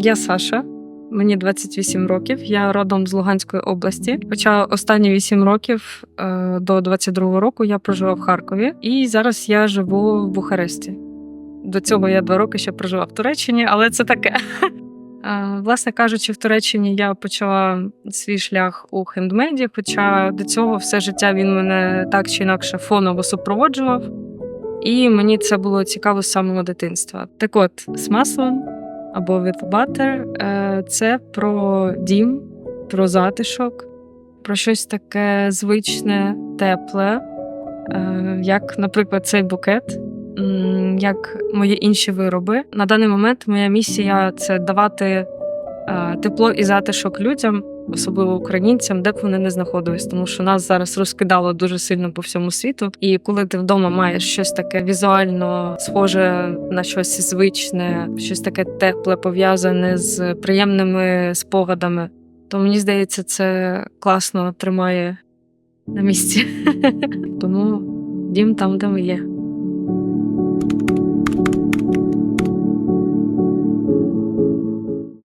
Я Саша, мені 28 років. Я родом з Луганської області. Хоча останні 8 років е, до 22 року я прожила в Харкові, і зараз я живу в Бухаресті. До цього я два роки ще прожила в Туреччині, але це таке. Е, Власне кажучи, в Туреччині я почала свій шлях у хендмейді, хоча до цього все життя він мене так чи інакше фоново супроводжував. І мені це було цікаво з самого дитинства. Так от, з маслом або with butter е, це про дім, про затишок, про щось таке звичне, тепле, е, як, наприклад, цей букет, як мої інші вироби. На даний момент моя місія це давати е, тепло і затишок людям. Особливо українцям, де б вони не знаходились, тому що нас зараз розкидало дуже сильно по всьому світу. І коли ти вдома маєш щось таке візуально схоже на щось звичне, щось таке тепле, пов'язане з приємними спогадами, то мені здається, це класно тримає на місці. Тому дім там, де ми є.